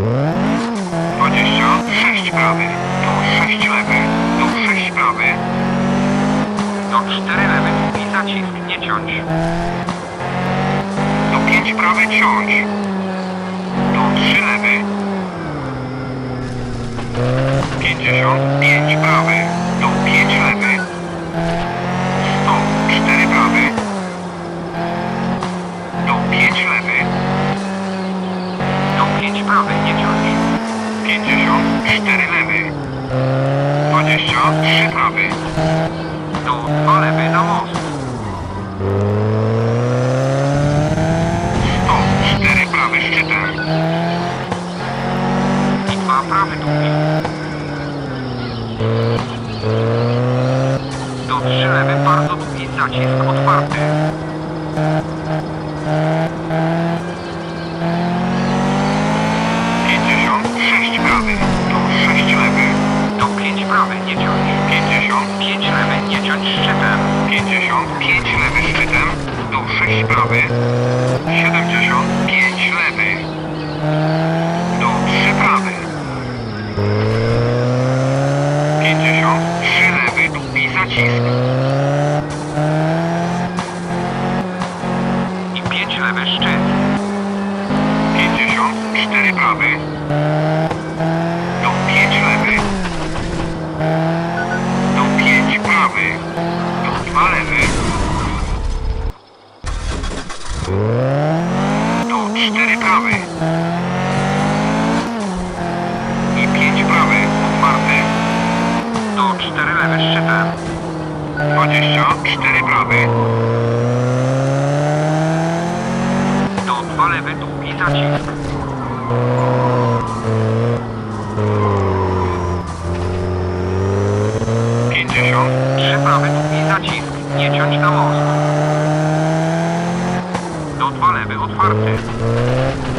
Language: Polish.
26 prawy, do 6 lewy, do 6 prawy, do 4 lewy i zacisk, nie ciąć. Do 5 prawy ciąć. Do 3 lewy. 55 prawy, do 5 lewy. 100, 4 prawy. Do 5 lewy. Do 5 prawy, nie ciąć. 54 lewy. 23 prawy. Do 2 lewy na most. 100, 4 prawy szczytem. I 2 prawy długi. Do 3 lewy bardzo długi zacisk otwarty. Pięćdziesiąt sześć prawy, do sześć lewy, do pięć prawy, nie ciąć. Pięćdziesiąt pięć lewy, nie ciąć szczytem. Pięćdziesiąt pięć lewy szczytem, do sześć prawy. Siedemdziesiąt pięć lewy, do trzy prawy. Pięćdziesiąt trzy lewy, długi zacisk. I pięć lewy szczyt. 54 prawy. Do 5 lewy. Do 5 prawy. Do 2 lewy. Do 4 prawy. I 5 prawy. Otwarty. Do 4 lewy szczytem. 24 prawy. Do 2 lewy długi zacisk. Pięćdziesiąt, trzy prawy długi zacisk, nie ciąć na most. Lewy otwarty.